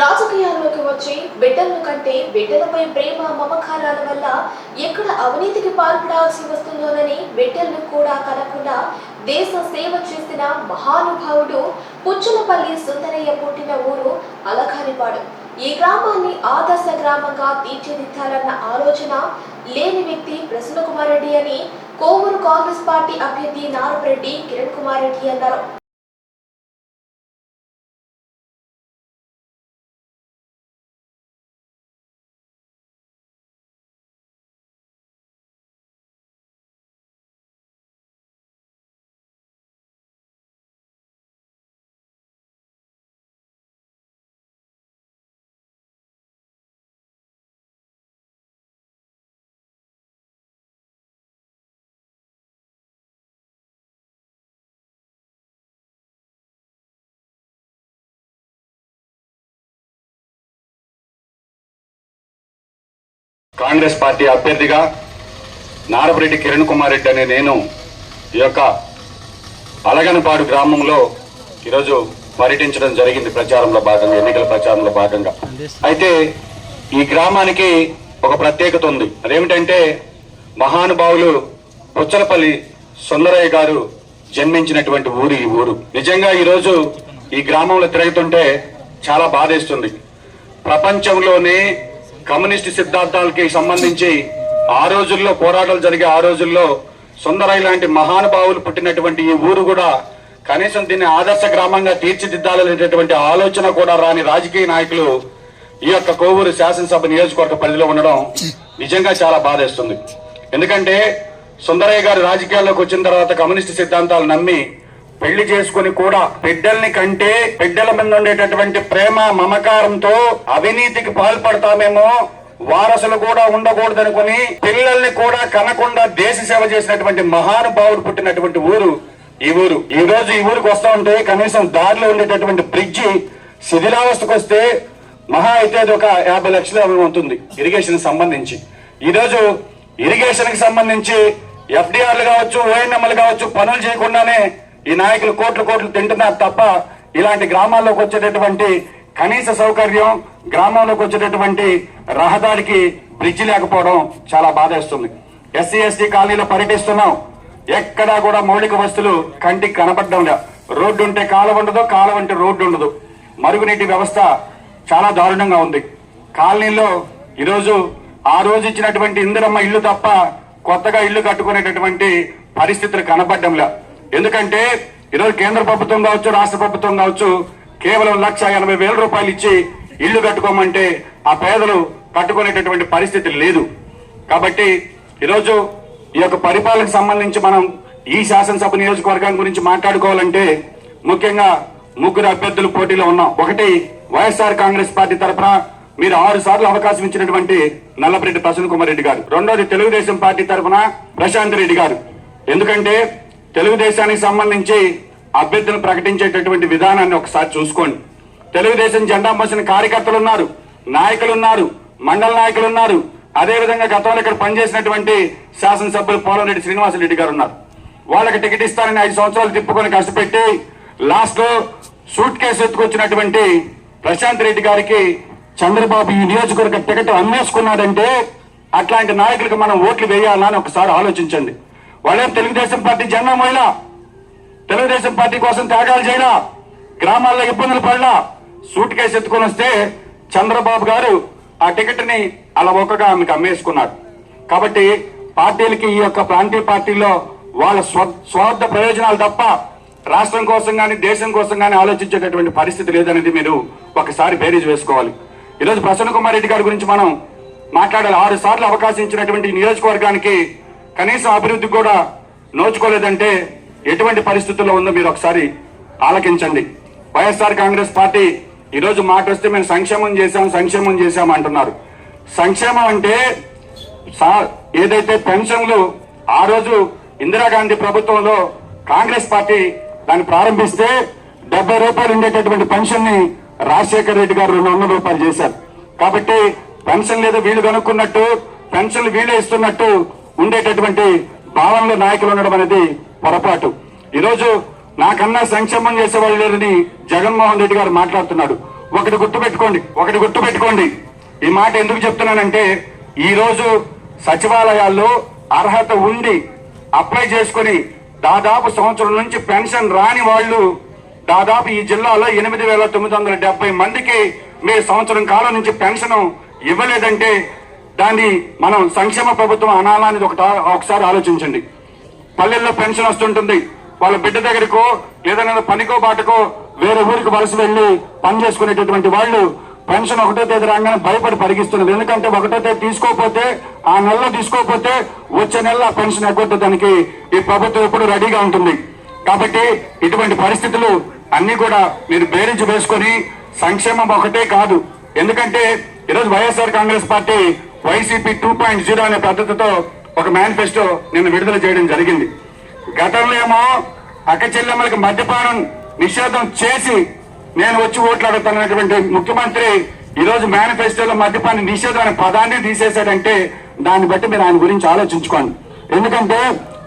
రాజకీయాల్లోకి వచ్చి బిడ్డలను కంటే బిడ్డలపై ప్రేమ మమకారాల వల్ల ఎక్కడ అవినీతికి పాల్పడాల్సి వస్తుందోనని బిడ్డలను కూడా కనకుండా దేశ సేవ చేసిన మహానుభావుడు పుచ్చులపల్లి సుందరయ్య పుట్టిన ఊరు అలఖానిపాడు ఈ గ్రామాన్ని ఆదర్శ గ్రామంగా తీర్చిదిద్దాలన్న ఆలోచన లేని వ్యక్తి ప్రసన్న కుమార్ రెడ్డి అని కోవూరు కాంగ్రెస్ పార్టీ అభ్యర్థి నారపరెడ్డి కిరణ్ కుమార్ రెడ్డి అన్నారు. కాంగ్రెస్ పార్టీ అభ్యర్థిగా నారపరెడ్డి కిరణ్ కుమార్ రెడ్డి అనే నేను ఈ యొక్క అలగనపాడు గ్రామంలో ఈరోజు పర్యటించడం జరిగింది ప్రచారంలో భాగంగా ఎన్నికల ప్రచారంలో భాగంగా. అయితే ఈ గ్రామానికి ఒక ప్రత్యేకత ఉంది. అదేమిటంటే మహానుభావులు పుచ్చలపల్లి సుందరయ్య గారు జన్మించినటువంటి ఊరు ఈ ఊరు. నిజంగా ఈరోజు ఈ గ్రామంలో తిరుగుతుంటే చాలా బాధేస్తుంది. ప్రపంచంలోనే కమ్యూనిస్ట్ సిద్ధాంతాలకి సంబంధించి ఆ రోజుల్లో పోరాటాలు జరిగే ఆ రోజుల్లో సుందరయ్య లాంటి మహానుభావులు పుట్టినటువంటి ఈ ఊరు కూడా కనీసం దీన్ని ఆదర్శ గ్రామంగా తీర్చిదిద్దాలనేటటువంటి ఆలోచన కూడా రాని రాజకీయ నాయకులు ఈ యొక్క కోవూరు శాసనసభ నియోజకవర్గ పరిధిలో ఉండడం నిజంగా చాలా బాధేస్తుంది. ఎందుకంటే సుందరయ్య గారు రాజకీయాల్లోకి వచ్చిన తర్వాత కమ్యూనిస్ట్ సిద్ధాంతాలు నమ్మి పెళ్ళి చేసుకుని కూడా బిడ్డల్ని కంటే బిడ్డల మీద ఉండేటటువంటి ప్రేమ మమకారంతో అవినీతికి పాల్పడతామేమో వారసులు కూడా ఉండకూడదనుకుని పిల్లల్ని కూడా కనకుండా దేశ సేవ చేసినటువంటి మహానుభావుడు పుట్టినటువంటి ఊరు ఈ ఊరు. ఈ రోజు ఈ ఊరికి వస్తా ఉంటే కనీసం దారిలో ఉండేటటువంటి బ్రిడ్జి శిథిలావస్థకు వస్తే మహా అయితే అది ఒక యాభై లక్షల ఉంటుంది ఇరిగేషన్ సంబంధించి. ఈ రోజు ఇరిగేషన్కి సంబంధించి ఎఫ్డిఆర్లు కావచ్చు ఓఎన్ఎంలు కావచ్చు పనులు చేయకుండానే ఈ నాయకులు కోట్లు కోట్లు తింటున్నారు తప్ప ఇలాంటి గ్రామాల్లోకి వచ్చేటటువంటి కనీస సౌకర్యం గ్రామంలోకి వచ్చేటటువంటి రహదారికి బ్రిడ్జి లేకపోవడం చాలా బాధేస్తుంది. ఎస్సీ ఎస్టీ కాలనీలో పర్యటిస్తున్నాం. ఎక్కడా కూడా మౌలిక వస్తువులు కంటికి కనపడడం లే. రోడ్డు ఉంటే కాలువ ఉండదు కాలువ అంటే రోడ్డు ఉండదు. మరుగునీటి వ్యవస్థ చాలా దారుణంగా ఉంది. కాలనీలో ఈరోజు ఆ రోజు ఇచ్చినటువంటి ఇందిరమ్మ ఇల్లు తప్ప కొత్తగా ఇల్లు కట్టుకునేటటువంటి పరిస్థితులు కనపడడంలా ఎందుకంటే ఈరోజు కేంద్ర ప్రభుత్వం కావచ్చు రాష్ట్ర ప్రభుత్వం కావచ్చు కేవలం లక్ష ఎనభై వేల రూపాయలు ఇచ్చి ఇల్లు కట్టుకోమంటే ఆ పేదలు కట్టుకునేటటువంటి పరిస్థితి లేదు. కాబట్టి ఈరోజు ఈ యొక్క పరిపాలనకు సంబంధించి మనం ఈ శాసనసభ నియోజకవర్గం గురించి మాట్లాడుకోవాలంటే ముఖ్యంగా ముగ్గురు అభ్యర్థులు పోటీలో ఉన్నాం. ఒకటి వైఎస్ఆర్ కాంగ్రెస్ పార్టీ తరఫున మీరు ఆరు సార్లు అవకాశం ఇచ్చినటువంటి నల్లపరెడ్డి ప్రసన్న కుమార్ రెడ్డి గారు. రెండోది తెలుగుదేశం పార్టీ తరఫున ప్రశాంత్ రెడ్డి గారు. ఎందుకంటే తెలుగుదేశానికి సంబంధించి అభ్యర్థులు ప్రకటించేటటువంటి విధానాన్ని ఒకసారి చూసుకోండి. తెలుగుదేశం జెండా మోసిన కార్యకర్తలు ఉన్నారు నాయకులు ఉన్నారు మండల నాయకులు ఉన్నారు అదే విధంగా గతంలో ఇక్కడ పనిచేసినటువంటి శాసనసభ్యులు పోలంరెడ్డి శ్రీనివాసరెడ్డి గారు ఉన్నారు వాళ్ళకి టికెట్ ఇస్తారని ఐదు సంవత్సరాలు తిప్పుకొని కష్టపెట్టి లాస్ట్లో సూట్ కేసు ఎత్తుకొచ్చినటువంటి ప్రశాంత్ రెడ్డి గారికి చంద్రబాబు ఈ నియోజకవర్గ టికెట్ అమ్మేసుకున్నాడంటే అట్లాంటి నాయకులకు మనం ఓట్లు వేయాలని ఒకసారి ఆలోచించండి. వాళ్ళే తెలుగుదేశం పార్టీ జెండా మహిళ తెలుగుదేశం పార్టీ కోసం త్యాగాలు చేయలా గ్రామాల్లో ఇబ్బందులు పడలా సూట్ కేసు ఎత్తుకొని వస్తే చంద్రబాబు గారు ఆ టికెట్ని అలా ఒక్కగా ఆమెకు అమ్మేసుకున్నాడు కాబట్టి పార్టీలకి ఈ యొక్క ప్రాంతీయ పార్టీల్లో వాళ్ళ స్వ స్వార్థ ప్రయోజనాలు తప్ప రాష్ట్రం కోసం కానీ దేశం కోసం కానీ ఆలోచించేటటువంటి పరిస్థితి లేదనేది మీరు ఒకసారి బేరీజ్ వేసుకోవాలి. ఈరోజు ప్రసన్న కుమార్ రెడ్డి గారి గురించి మనం మాట్లాడాలి. ఆరు సార్లు అవకాశం ఇచ్చినటువంటి నియోజకవర్గానికి కనీసం అభివృద్ధి కూడా నోచుకోలేదంటే ఎటువంటి పరిస్థితుల్లో ఉందో మీరు ఒకసారి ఆలకించండి. వైఎస్ఆర్ కాంగ్రెస్ పార్టీ ఈరోజు మాట వస్తే మేము సంక్షేమం చేశాం సంక్షేమం చేశాం అంటున్నారు. సంక్షేమం అంటే ఏదైతే పెన్షన్లు ఆ రోజు ఇందిరాగాంధీ ప్రభుత్వంలో కాంగ్రెస్ పార్టీ దాన్ని ప్రారంభిస్తే డెబ్బై రూపాయలు ఉండేటటువంటి పెన్షన్ని రాజశేఖర్ రెడ్డి గారు రెండు వందల రూపాయలు చేశారు. కాబట్టి పెన్షన్ లేదు వీళ్ళు కనుక్కున్నట్టు పెన్షన్లు వీళ్ళే ఇస్తున్నట్టు ఉండేటటువంటి భావనలో నాయకులు ఉండడం అనేది పొరపాటు. ఈరోజు నాకన్నా సంక్షేమం చేసే వాళ్ళు లేరని జగన్మోహన్ రెడ్డి గారు మాట్లాడుతున్నాడు. ఒకటి గుర్తు పెట్టుకోండి ఒకటి గుర్తుపెట్టుకోండి. ఈ మాట ఎందుకు చెప్తున్నానంటే ఈరోజు సచివాలయాల్లో అర్హత ఉండి అప్లై చేసుకొని దాదాపు సంవత్సరం నుంచి పెన్షన్ రాని వాళ్ళు దాదాపు ఈ జిల్లాలో ఎనిమిది వేల తొమ్మిది వందల డెబ్బై మందికి మీరు సంవత్సరం కాలం నుంచి పెన్షన్ ఇవ్వలేదంటే దాన్ని మనం సంక్షేమ ప్రభుత్వం అనాలనేది ఒకట ఒకసారి ఆలోచించండి. పల్లెల్లో పెన్షన్ వస్తుంటుంది. వాళ్ళ బిడ్డ దగ్గరకో ఏదైనా పనికో బాటకో వేరే ఊరికి వలస వెళ్ళి పని చేసుకునేటటువంటి వాళ్ళు పెన్షన్ ఒకటో తేదీ రాగానే భయపడి పరిగిస్తున్నారు ఎందుకంటే ఒకటో తేదీ తీసుకోకపోతే ఆ నెలలో తీసుకోకపోతే వచ్చే నెల పెన్షన్ ఎగ్గొట్టడానికి ఈ ప్రభుత్వం ఎప్పుడు రెడీగా ఉంటుంది. కాబట్టి ఇటువంటి పరిస్థితులు అన్ని కూడా మీరు బేరించి వేసుకొని సంక్షేమం ఒకటే కాదు. ఎందుకంటే ఈరోజు YSR Congress party YCP two point zero అనే పద్ధతితో ఒక మేనిఫెస్టో నిన్న విడుదల చేయడం జరిగింది. గతంలో ఏమో అక్క చెల్లెమ్మలకు మద్యపానం నిషేధం చేసి నేను వచ్చి ఓట్లు అడుగుతానటువంటి ముఖ్యమంత్రి ఈ రోజు మేనిఫెస్టోలో మద్యపాన నిషేధం అనే పదాన్ని తీసేశాడంటే దాన్ని బట్టి మీరు ఆయన గురించి ఆలోచించుకోండి. ఎందుకంటే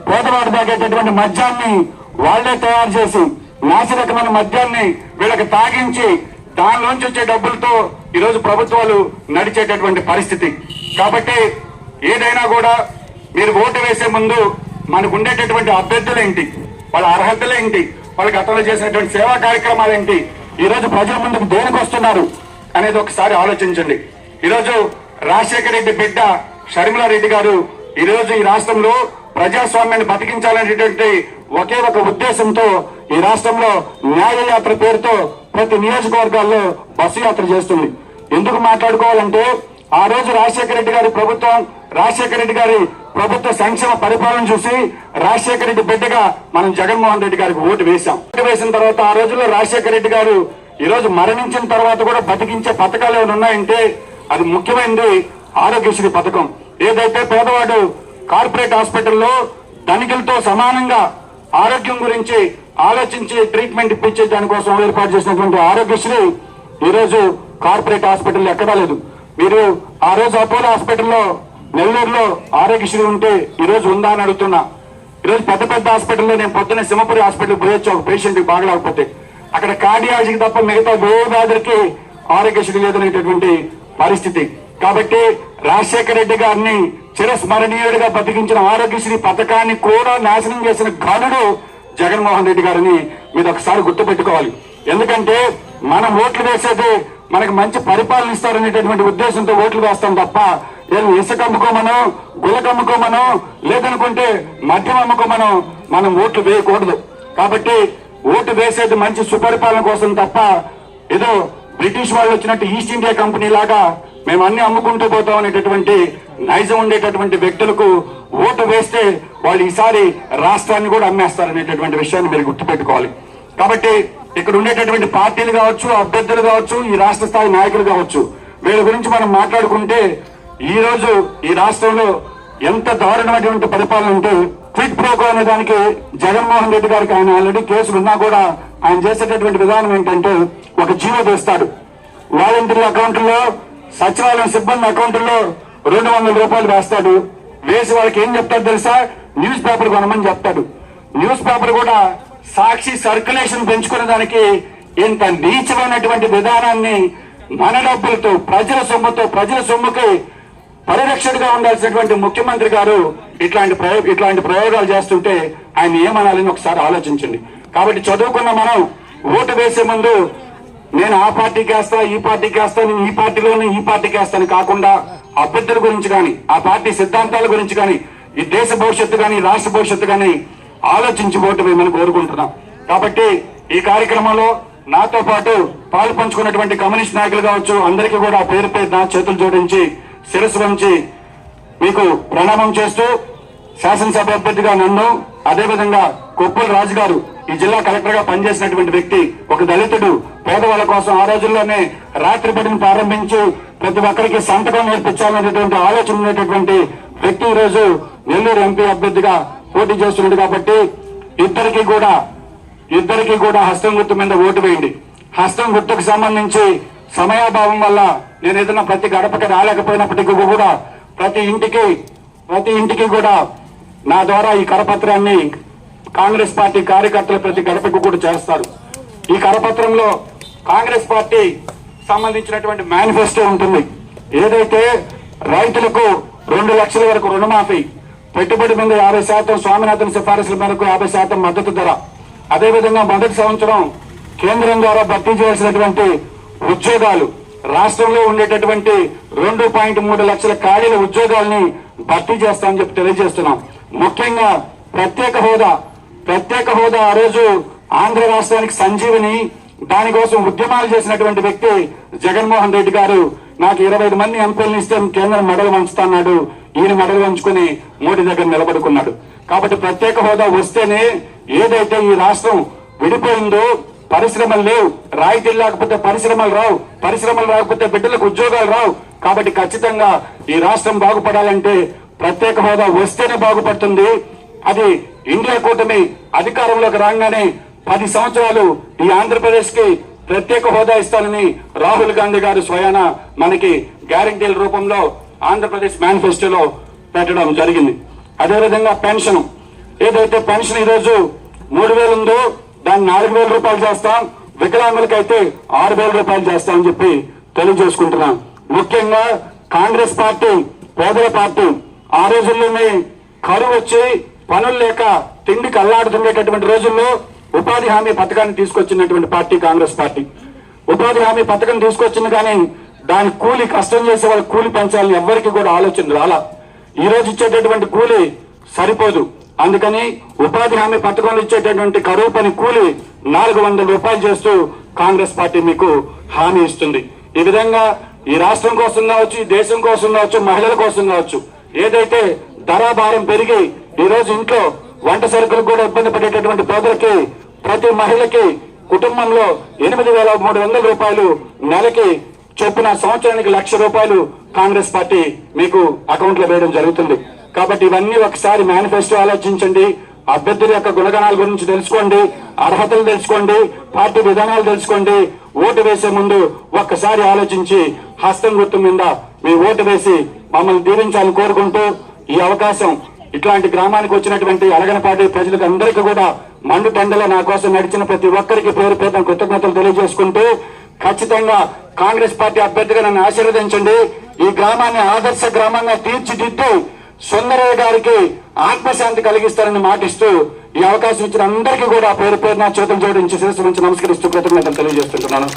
పేదవాడు తాగేటటువంటి మద్యాన్ని వాళ్ళే తయారు చేసి నాశరకమైన మద్యాన్ని వీళ్ళకి తాగించి దానిలోంచి వచ్చే డబ్బులతో ఈరోజు ప్రభుత్వాలు నడిచేటటువంటి పరిస్థితి. కాబట్టి ఏదైనా కూడా మీరు ఓటు వేసే ముందు మనకు ఉండేటటువంటి అభ్యర్థులు ఏంటి వాళ్ళ అర్హతలు ఏంటి వాళ్ళ గతంలో చేసినటువంటి సేవా కార్యక్రమాలు ఏంటి ఈ రోజు ప్రజల ముందుకు దేనికి వస్తున్నారు అనేది ఒకసారి ఆలోచించండి. ఈరోజు రాజశేఖర రెడ్డి బిడ్డ షర్మిలా రెడ్డి గారు ఈరోజు ఈ రాష్ట్రంలో ప్రజాస్వామ్యాన్ని బతికించాలనేటువంటి ఒకే ఒక ఉద్దేశంతో ఈ రాష్ట్రంలో న్యాయ యాత్ర పేరుతో ప్రతి నియోజకవర్గాల్లో బస్సు యాత్ర చేస్తుంది. ఎందుకు మాట్లాడుకోవాలంటే ఆ రోజు రాజశేఖర రెడ్డి గారి ప్రభుత్వం రాజశేఖర రెడ్డి గారి ప్రభుత్వ సంక్షేమ పరిపాలన చూసి రాజశేఖర రెడ్డి బిడ్డగా మనం జగన్మోహన్ రెడ్డి గారికి ఓటు వేశాం. ఓటు వేసిన తర్వాత ఆ రోజుల్లో రాజశేఖర రెడ్డి గారు ఈ రోజు మరణించిన తర్వాత కూడా బతికించే పథకాలు ఏమైనా ఉన్నాయంటే అది ముఖ్యమైనది ఆరోగ్యశ్రీ పథకం. ఏదైతే పేదవాడు కార్పొరేట్ హాస్పిటల్లో ధనికులతో సమానంగా ఆరోగ్యం గురించి ఆలోచించి ట్రీట్మెంట్ ఇప్పించే దానికోసం ఏర్పాటు చేసినటువంటి ఆరోగ్యశ్రీ ఈరోజు కార్పొరేట్ హాస్పిటల్ ఎక్కడా లేదు. మీరు ఆ రోజు అపోలో హాస్పిటల్లో నెల్లూరులో ఆరోగ్యశ్రీ ఉంటే ఈ రోజు ఉందా అని అడుగుతున్నా. ఈరోజు పెద్ద పెద్ద హాస్పిటల్లో నేను పొద్దున్న సింహపురి హాస్పిటల్కి పోయొచ్చు ఒక పేషెంట్ బాగలేకపోతే. అక్కడ కార్డియాలజీకి తప్ప మిగతా ఏ వ్యాధులకి ఆరోగ్యశ్రీ లేదనేటటువంటి పరిస్థితి. కాబట్టి రాజశేఖర రెడ్డి గారిని చిరస్మరణీయుడిగా బతికించిన ఆరోగ్యశ్రీ పథకాన్ని కూడా నాశనం చేసిన ఘనుడు జగన్మోహన్ రెడ్డి గారిని మీరు ఒకసారి గుర్తుపెట్టుకోవాలి. ఎందుకంటే మనం ఓట్లు వేసేది మనకు మంచి పరిపాలన ఇస్తారనేటటువంటి ఉద్దేశంతో ఓట్లు వేస్తాం తప్ప నేను ఇసుక అమ్ముకోమను గులక అమ్ముకోమనో లేదనుకుంటే మద్యం అమ్ముకోమను మనం ఓట్లు వేయకూడదు. కాబట్టి ఓటు వేసేది మంచి సుపరిపాలన కోసం తప్ప ఏదో బ్రిటిష్ వాళ్ళు వచ్చినట్టు ఈస్ట్ ఇండియా కంపెనీ లాగా మేము అన్ని అమ్ముకుంటూ పోతాం అనేటటువంటి నైజం ఉండేటటువంటి వ్యక్తులకు ఓటు వేస్తే వాళ్ళు ఈసారి రాష్ట్రాన్ని కూడా అమ్మేస్తారనేటటువంటి విషయాన్ని మీరు గుర్తుపెట్టుకోవాలి. కాబట్టి ఇక్కడ ఉండేటటువంటి పార్టీలు కావచ్చు అభ్యర్థులు కావచ్చు ఈ రాష్ట్ర స్థాయి నాయకులు కావచ్చు వీళ్ళ గురించి మనం మాట్లాడుకుంటే ఈ రోజు ఈ రాష్ట్రంలో ఎంత దారుణమైనటువంటి పరిపాలన ఉంటే క్విట్ ప్రోకో అనే దానికి జగన్మోహన్ రెడ్డి గారికి ఆయన ఆల్రెడీ కేసులు ఉన్నా కూడా ఆయన చేసేటటువంటి విధానం ఏంటంటే ఒక జీవో వేస్తాడు వాలంటీర్ల అకౌంట్లో సచివాలయం సిబ్బంది అకౌంట్లో రెండు వందల రూపాయలు వేస్తాడు. వేసి వాళ్ళకి ఏం చెప్తాడు తెలుసా? న్యూస్ పేపర్ కొనమని చెప్తాడు. న్యూస్ పేపర్ కూడా సాక్షి సర్క్యులేషన్ పెంచుకునే దానికి ఇంత నీచమైనటువంటి విధానాన్ని మన డబ్బులతో ప్రజల సొమ్ముతో ప్రజల సొమ్ముకి పరిరక్షణగా ఉండాల్సినటువంటి ముఖ్యమంత్రి గారు ఇట్లాంటి ప్రయోగ ఇట్లాంటి ప్రయోగాలు చేస్తుంటే ఆయన ఏమనాలని ఒకసారి ఆలోచించండి. కాబట్టి చదువుకున్న మనం ఓటు వేసే ముందు నేను ఆ పార్టీకి వేస్తా ఈ పార్టీకి వేస్తా నేను ఈ పార్టీలోనే ఈ పార్టీకి వేస్తాను కాకుండా అభ్యర్థుల గురించి కానీ ఆ పార్టీ సిద్ధాంతాల గురించి కానీ ఈ దేశ భవిష్యత్తు కానీ రాష్ట్ర భవిష్యత్తు కానీ ఆలోచించి ఓటు వేయమని కోరుకుంటున్నాం. కాబట్టి ఈ కార్యక్రమంలో నాతో పాటు పాలు పంచుకున్నటువంటి కమ్యూనిస్ట్ నాయకులు కావచ్చు అందరికీ కూడా పేరు పేరు నా చేతులు జోడించి శిరస్సు వంచి మీకు ప్రణామం చేస్తూ శాసనసభ అభ్యర్థిగా నన్ను అదేవిధంగా కొప్పుల రాజు గారు ఈ జిల్లా కలెక్టర్గా పనిచేసినటువంటి వ్యక్తి ఒక దళితుడు పేదవాళ్ళ కోసం ఆ రోజుల్లోనే రాత్రి బడిని ప్రారంభించి ప్రతి ఒక్కరికి సంతకం నేర్పించాలనేటువంటి ఆలోచన ఉన్నటువంటి వ్యక్తి ఈ రోజు నెల్లూరు ఎంపీ అభ్యర్థిగా పోటీ చేస్తున్నాడు కాబట్టి ఇద్దరికి కూడా ఇద్దరికి కూడా హస్తం గుర్తు మీద ఓటు వేయండి. హస్తం గుర్తుకు సంబంధించి సమయాభావం వల్ల నేను ఏదైనా ప్రతి గడపకి రాలేకపోయినప్పటికీ కూడా ప్రతి ఇంటికి ప్రతి ఇంటికి కూడా నా ద్వారా ఈ కరపత్రాన్ని కాంగ్రెస్ పార్టీ కార్యకర్తలు ప్రతి గడపకు కూడా చేస్తారు. ఈ కరపత్రంలో కాంగ్రెస్ పార్టీ సంబంధించినటువంటి మేనిఫెస్టో ఉంటుంది. ఏదైతే రైతులకు రెండు లక్షల వరకు రుణమాఫీ పెట్టుబడి మీద యాభై శాతం స్వామినాథన్ సిఫారసుల మేరకు యాభై శాతం మద్దతు ధర. అదేవిధంగా మొదటి సంవత్సరం కేంద్రం ద్వారా భర్తీ చేయాల్సినటువంటి ఉద్యోగాలు రాష్ట్రంలో ఉండేటటువంటి రెండు పాయింట్ మూడు లక్షల ఖాళీల ఉద్యోగాల్ని భర్తీ చేస్తామని చెప్పి తెలియజేస్తున్నాం. ముఖ్యంగా ప్రత్యేక హోదా ప్రత్యేక హోదా ఆ రోజు ఆంధ్ర రాష్ట్రానికి సంజీవిని దానికోసం ఉద్యమాలు చేసినటువంటి వ్యక్తి జగన్మోహన్ రెడ్డి గారు నాకు ఇరవై ఐదు మంది ఎంపీలను ఇస్తే కేంద్రం మెడలు వంచుతాన్నాడు ఈయన మెడలు వంచుకుని మోడీ దగ్గర నిలబడుకున్నాడు. కాబట్టి ప్రత్యేక హోదా వస్తేనే ఏదైతే ఈ రాష్ట్రం విడిపోయిందో పరిశ్రమలు లేవు. రాయితీలు లేకపోతే పరిశ్రమలు రావు. పరిశ్రమలు రాకపోతే బిడ్డలకు ఉద్యోగాలు రావు. కాబట్టి ఖచ్చితంగా ఈ రాష్ట్రం బాగుపడాలంటే ప్రత్యేక హోదా వస్తేనే బాగుపడుతుంది. అది ఇండియా కూటమి అధికారంలోకి రాగానే పది సంవత్సరాలు ఈ ఆంధ్రప్రదేశ్కి ప్రత్యేక హోదా ఇస్తానని రాహుల్ గాంధీ గారు స్వయాన మనకి గ్యారంటీల రూపంలో ఆంధ్రప్రదేశ్ మేనిఫెస్టోలో పెట్టడం జరిగింది. అదేవిధంగా పెన్షన్. ఏదైతే పెన్షన్ ఈరోజు మూడు వేలు ఉందో దాన్ని నాలుగు వేల రూపాయలు చేస్తాం. వికలాంగులకైతే ఆరు వేల రూపాయలు చేస్తామని చెప్పి తెలియజేసుకుంటున్నాం. ముఖ్యంగా కాంగ్రెస్ పార్టీ పేదల పార్టీ ఆ రోజుల్లోనే కరువు వచ్చి పనులు లేక తిండికి అల్లాడుతుండేటటువంటి రోజుల్లో ఉపాధి హామీ పథకాన్ని తీసుకొచ్చినటువంటి పార్టీ కాంగ్రెస్ పార్టీ. ఉపాధి హామీ పథకం తీసుకొచ్చింది కానీ దాని కూలి కష్టం చేసే వాళ్ళ కూలి పెంచాలని ఎవరికి కూడా ఆలోచన రాలా. ఈ రోజు ఇచ్చేటటువంటి కూలి సరిపోదు. అందుకని ఉపాధి హామీ పథకంలో ఇచ్చేటటువంటి కరువు పని కూలి నాలుగు వందల రూపాయలు చేస్తూ కాంగ్రెస్ పార్టీ మీకు హామీ ఇస్తుంది. ఈ విధంగా ఈ రాష్ట్రం కోసం కావచ్చు ఈ దేశం కోసం కావచ్చు మహిళల కోసం కావచ్చు ఏదైతే ధరాభారం పెరిగి ఈ రోజు ఇంట్లో వంట సరుకులు కూడా ఇబ్బంది పడేటటువంటి పేదలకి ప్రతి మహిళకి కుటుంబంలో ఎనిమిది వేల మూడు వందల రూపాయలు నెలకి చొప్పున సంవత్సరానికి లక్ష రూపాయలు కాంగ్రెస్ పార్టీ మీకు అకౌంట్లో వేయడం జరుగుతుంది. కాబట్టి ఇవన్నీ ఒకసారి మేనిఫెస్టో ఆలోచించండి. అభ్యర్థుల యొక్క గుణగణాల గురించి తెలుసుకోండి. అర్హతలు తెలుసుకోండి. పార్టీ విధానాలు తెలుసుకోండి. ఓటు వేసే ముందు ఒక్కసారి ఆలోచించి హస్తం గుర్తు మీద మీ ఓటు వేసి మమ్మల్ని దీవించాలని కోరుకుంటూ ఈ అవకాశం ఇట్లాంటి గ్రామానికి వచ్చినటువంటి అలగనపాటి ప్రజలకు అందరికీ కూడా మండు టెండలో నా కోసం నడిచిన ప్రతి ఒక్కరికి పేరు పేద కృతజ్ఞతలు తెలియజేసుకుంటూ ఖచ్చితంగా కాంగ్రెస్ పార్టీ అభ్యర్థిగా నన్ను ఆశీర్వదించండి. ఈ గ్రామాన్ని ఆదర్శ గ్రామంగా తీర్చిదిద్ది సుందరయ్య గారికి ఆత్మశాంతి కలిగిస్తారని మాటిస్తూ ఈ అవకాశం ఇచ్చిన అందరికీ కూడా పేరు పేరున చేతులు జోడించి శిరస్సు నుంచి నమస్కరిస్తూ కృతజ్ఞతలు తెలియజేస్తుంటున్నాను.